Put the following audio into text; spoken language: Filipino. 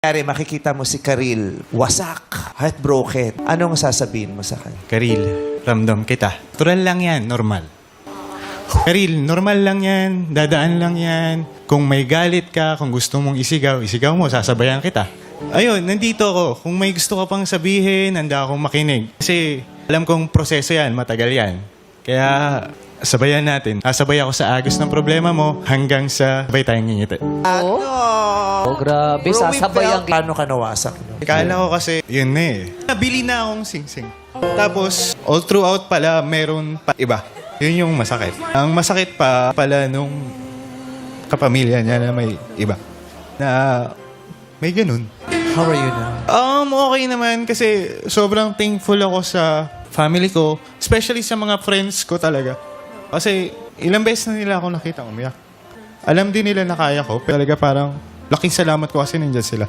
Kaya makikita mo si Karil, wasak, heartbroken. Anong sasabihin mo sa kanya? Karil, ramdam kita. Tural lang yan, normal. Karil, normal lang yan, dadaan lang yan. Kung may galit ka, kung gusto mong isigaw, isigaw mo, sasabayan kita. Ayun, nandito ako. Kung may gusto ka pang sabihin, handa akong makinig. Kasi alam kong proseso yan, matagal yan. Kaya sabayan natin. Sasabay ako sa agos ng problema mo hanggang sa sabay tayong ngingiti. Ano? Oh, grabe. Bro, we Sasabay ang... Paano ka nawasak? no? Kala ko kasi, yun na eh. Nabili na akong sing-sing. Tapos, all throughout pala, meron pa iba. Yun yung masakit. Ang masakit pa pala nung kapamilya niya na may iba. Na may ganun. How are you now? Um, okay naman kasi sobrang thankful ako sa family ko. Especially sa mga friends ko talaga. Kasi ilang beses na nila ako nakita umiyak. Alam din nila na kaya ko. Pero talaga parang laking salamat ko kasi nandyan sila.